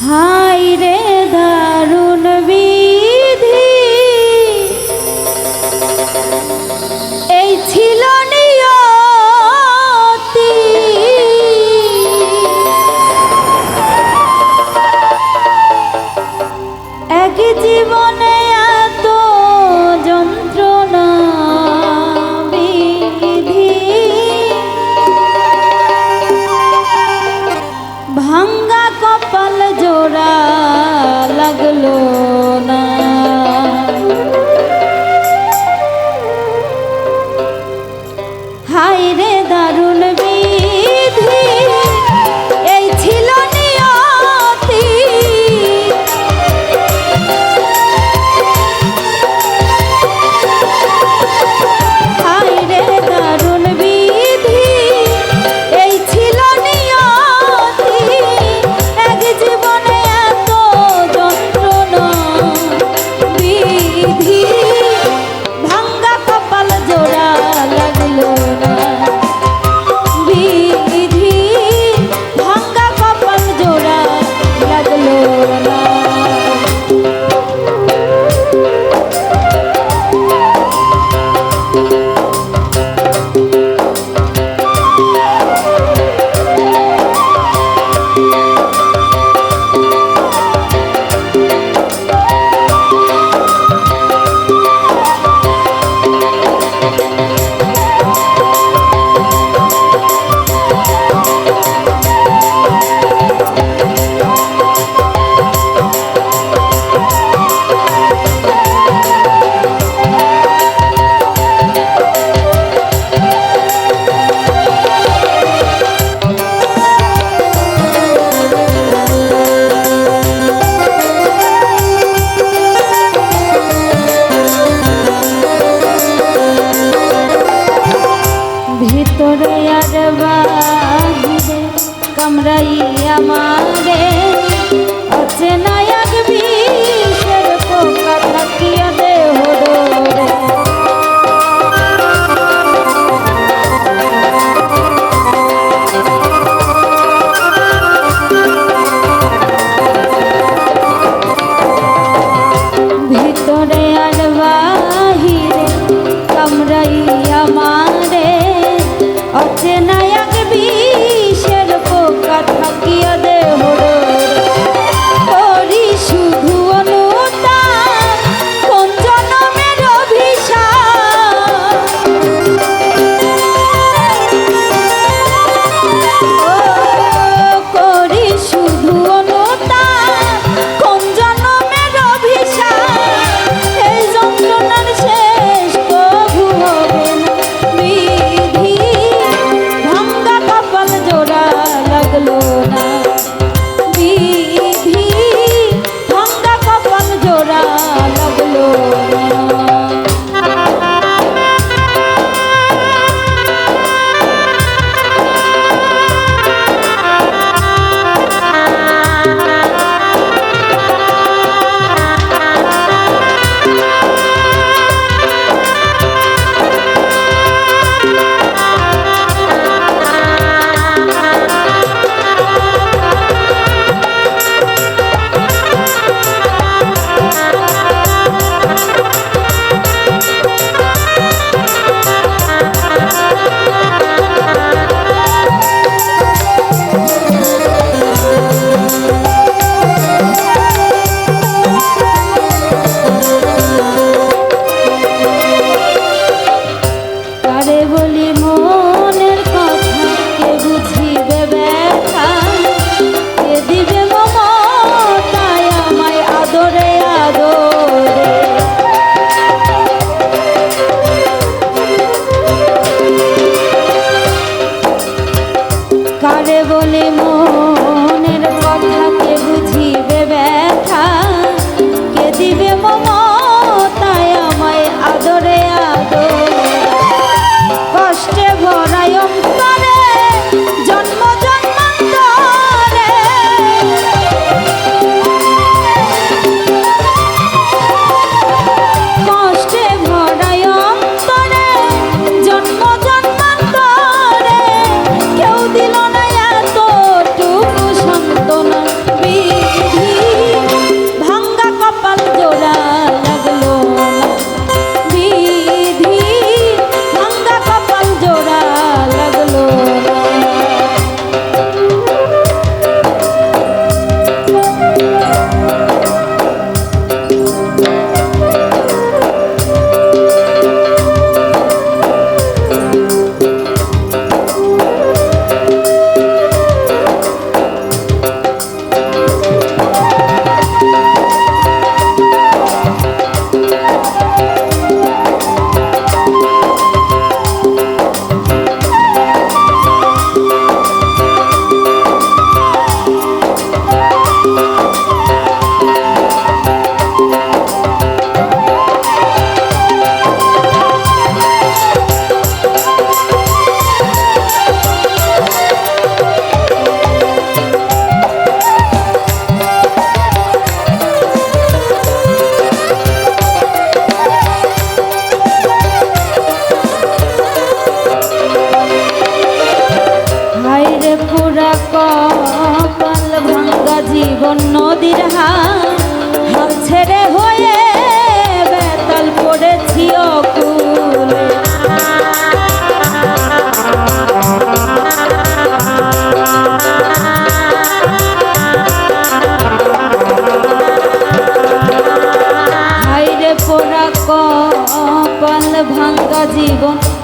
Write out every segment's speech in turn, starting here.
হায় রে কপাল জোড়া। বাহিরে কামরাইয়া মারে। অচেনা এক বিষের পোকা থাকিয়া দেহ ভিতরে আর বাহিরে অচেনা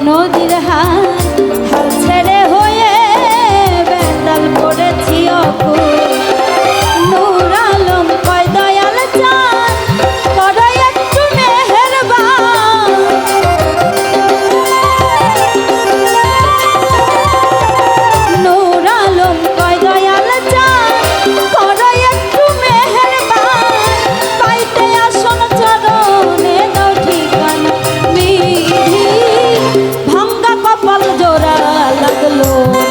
নদীর হাত ভালো